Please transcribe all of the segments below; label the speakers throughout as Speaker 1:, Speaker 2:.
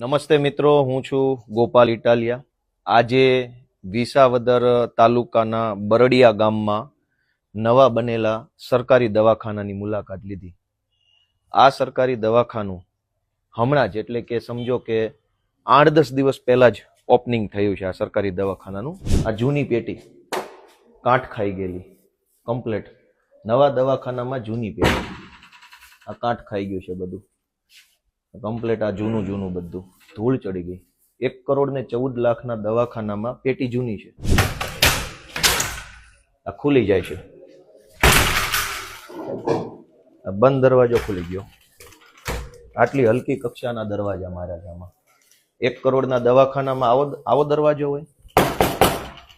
Speaker 1: નમસ્તે મિત્રો, હું છું ગોપાલ ઇટાલિયા. આજે વિસાવદર તાલુકાના બરડિયા ગામમાં નવા બનેલા સરકારી દવાખાનાની મુલાકાત લીધી. આ સરકારી દવાખાનું હમણાં જ, એટલે કે સમજો કે આઠ દસ દિવસ પહેલા જ ઓપનિંગ થયું છે આ સરકારી દવાખાનાનું. આ જૂની પેટી કાંઠ ખાઈ ગયેલી, કમ્પ્લેટ. નવા દવાખાનામાં જૂની પેટી. આ કાંઠ ખાઈ ગયું છે બધું. કમ્પ્લેટ આ જૂનું જૂનું બધું. ધૂળ ચડી ગઈ. એક કરોડ ને ચૌદ લાખના દવાખાનામાં પેટી જૂની છે. આ ખુલી જાય છે. આ બંધ દરવાજો ખુલી ગયો. આટલી હલકી કક્ષાના દરવાજા મારા આમાં એક કરોડના દવાખાનામાં આવો આવો દરવાજો હોય.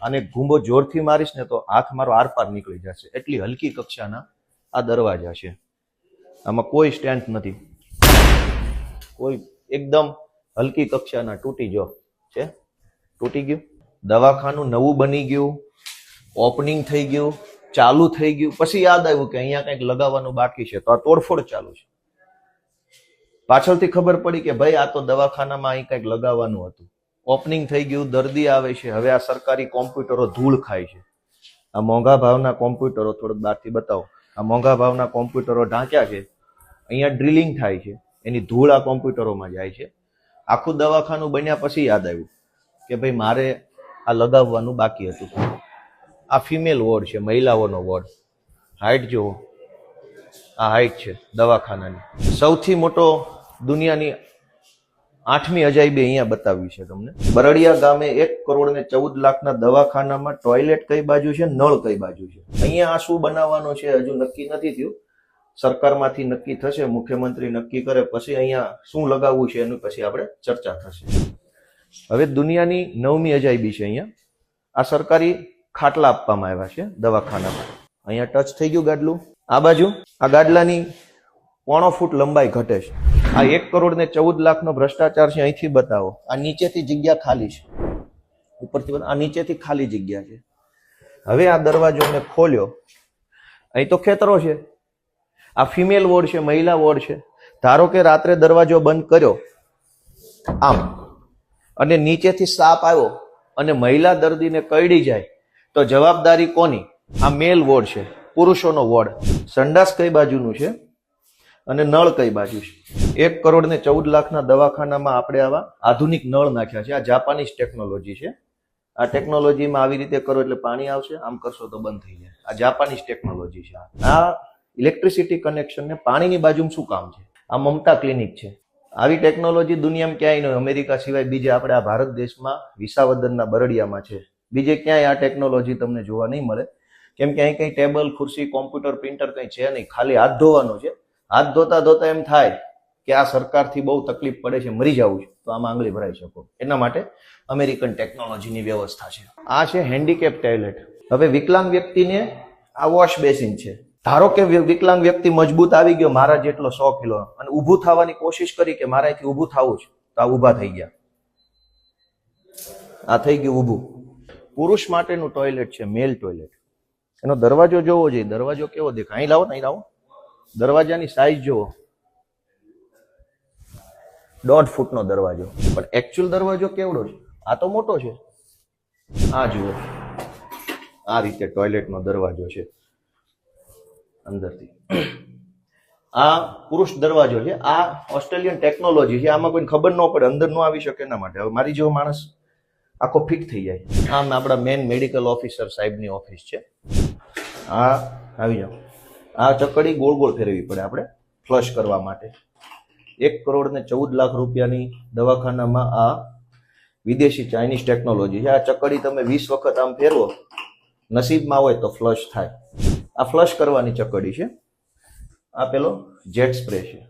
Speaker 1: અને ઘૂંબો જોરથી મારીશ ને તો આંખ મારો આરપાર નીકળી જશે. એટલી હલકી કક્ષાના આ દરવાજા છે. આમાં કોઈ સ્ટેન્ડ નથી. કોઈ એકદમ હલકી કક્ષાના તૂટી જો, છે? તૂટી ગયું. દવાખાનું નવું બની ગયું. ઓપનિંગ થઈ ગયું. ચાલુ થઈ ગયું. પછી યાદ આવ્યું કે અહીંયા કંઈક લગાવવાનું બાકી છે, તો આ તોડફોડ ચાલુ છે. પાછળથી ખબર પડી કે ભાઈ, આ તો દવાખાનામાં અહીં કંઈક લગાવવાનું હતું. ઓપનિંગ થઈ ગયું, દર્દી આવે છે. હવે આ સરકારી કોમ્પ્યુટરો ધૂળ ખાય છે. આ મોંઘા ભાવના કોમ્પ્યુટરો થોડુંક બહારથી બતાવો. આ મોંઘા ભાવના કોમ્પ્યુટરો ઢાંક્યા છે. અહીંયા ડ્રિલિંગ થાય છે. એની ધૂળ આ કોમ્પ્યુટરોમાં જાય છે. આખું દવાખાનું બન્યા પછી યાદ આવ્યું કે ભાઈ મારે આ લગાવવાનું બાકી હતું. આ ફિમેલ વોર્ડ છે, મહિલાઓનો વોર્ડ હાઇટ જુઓ. આ હાઇટ છે દવાખાનાની. સૌથી મોટો દુનિયાની આઠમી અજાયબી અહીંયા બતાવી છે તમને. બરડિયા ગામે એક કરોડ ને ચૌદ લાખના દવાખાનામાં ટોયલેટ કઈ બાજુ છે, નળ કઈ બાજુ છે? અહીંયા આ શું બનાવવાનો છે, હજુ નક્કી નથી થયું. સરકારમાંથી નક્કી થશે, મુખ્યમંત્રી નક્કી કરે, પછી અહીંયા શું લગાવવું છે એનું પછી આપણે ચર્ચા થશે. હવે દુનિયાની નવમી અજાયબી છે અહીંયા. આ સરકારી ખાટલા આપવામાં આવ્યા છે દવાખાનામાં. અહીંયા ટચ થઈ ગયું ગાડલું. આ બાજુ, આ ગાડલાની પોણો ફૂટ લંબાઈ ઘટે છે. આ એક કરોડ ને ચૌદ લાખનો ભ્રષ્ટાચાર છે, અહીંથી બતાવો. આ નીચેથી જગ્યા ખાલી છે. ઉપરથી. આ નીચેથી ખાલી જગ્યા છે. હવે આ દરવાજો મેં ખોલ્યો. અહીં તો ખેતરો છે. આ ફિમેલ વોર્ડ છે, મહિલા વોર્ડ છે. ધારો કે રાત્રે દરવાજો બંધ કર્યો, આમ, અને નીચેથી સાપ આવ્યો અને મહિલા દર્દીને કરડી જાય, તો જવાબદારી કોની? આ મેલ વોર્ડ છે, પુરુષોનો વોર્ડ. સંડાસ કઈ બાજુનું છે? અને નળ કઈ બાજુ છે? એક કરોડ ને ચૌદ લાખના દવાખાનામાં આપણે આવા આધુનિક નળ નાખ્યા છે. આ જાપાનીઝ ટેકનોલોજી છે. આ ટેકનોલોજીમાં આવી રીતે કરો એટલે પાણી આવશે, આમ કરશો તો બંધ થઈ જાય. આ જાપાનીઝ ટેકનોલોજી છે. આ. ઇલેક્ટ્રિસિટી કનેક્શન ને પાણીની બાજુમાં શું કામ છે? આ મમતા ક્લિનિક છે. આવી ટેકનોલોજી દુનિયામાં ક્યાંય નહીં અમેરિકા સિવાય બીજે આપણે આ ભારત દેશમાં વિસાવદનના બરડિયામાં છે. બીજે ક્યાંય આ ટેકનોલોજી તમને જોવા નહીં મળે. કેમ કે અહીં કંઈ ટેબલ ખુરશી કોમ્પ્યુટર પ્રિન્ટર કંઈ છે નહીં. ખાલી હાથ ધોવાનો છે. હાથ ધોતા ધોતા એમ થાય કે આ સરકારથી બહુ તકલીફ પડે છે, મરી જવું છે. તો આમાં આંગળી ભરાઈ શકો. એના માટે અમેરિકન ટેકનોલોજીની વ્યવસ્થા છે. આ છે હેન્ડીકેપ ટોયલેટ હવે વિકલાંગ વ્યક્તિને આ વોશ બેસિન છે. ધારો કે વિકલાંગ વ્યક્તિ મજબૂત આવી ગયો, મારા જેટલો સો કિલો, અને ઊભું થવાની કોશિશ કરી કે મારાથી ઊભું થવું છે, તો આ ઊભા થઈ ગયા. આ થઈ ગયું ઊભું. પુરુષ માટેનું ટોયલેટ છે મેલ ટોયલેટ એનો દરવાજો જોવો જોઈએ. દરવાજો કેવો દેખાય? અહીં લાવો ને, અહીં લાવો. દરવાજાની સાઈઝ જુઓ દોઢ ફૂટનો દરવાજો. પણ એકચ્યુઅલ દરવાજો કેવડો છે? આ તો મોટો છે. આ જુઓ. આ રીતે ટોયલેટનો દરવાજો છે. અંદરથી. આ પુરુષ દરવાજો છે, આ ઓસ્ટ્રેલિયન ટેકનોલોજી છે, આમાં કોઈને ખબર ન પડે, અંદર ન આવી શકે એના માટે. હવે મારી જેવો માણસ આખો ફિટ થઈ જાય. આમ આપણા મેન મેડિકલ ઓફિસર સાહેબની ઓફિસ છે. આ, આવી જાઓ. આ ચકડી ગોળ ગોળ ફેરવી પડે આપણે, ફ્લશ કરવા માટે. એક કરોડ ને ચૌદ લાખ રૂપિયાની દવાખાનામાં આ વિદેશી ચાઇનીઝ ટેકનોલોજી છે. આ ચકડી તમે વીસ વખત આમ ફેરવો, નસીબમાં હોય તો ફ્લશ થાય. આ ફ્લશ કરવાની ચકડી છે. આ પેલો જેટ સ્પ્રે છે.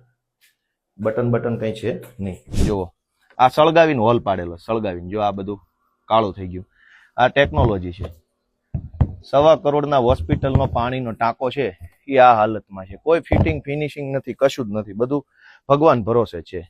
Speaker 1: બટન બટન કંઈ છે નહીં. જુઓ. આ સળગાવીને હોલ પાડેલો, સળગાવીને. જો આ બધું કાળું થઈ ગયું. આ ટેકનોલોજી છે. સવા કરોડના હોસ્પિટલનો પાણીનો ટાંકો છે. એ આ હાલતમાં છે. કોઈ ફિટિંગ ફિનિશિંગ નથી, કશું જ નથી. બધું ભગવાન ભરોસે છે.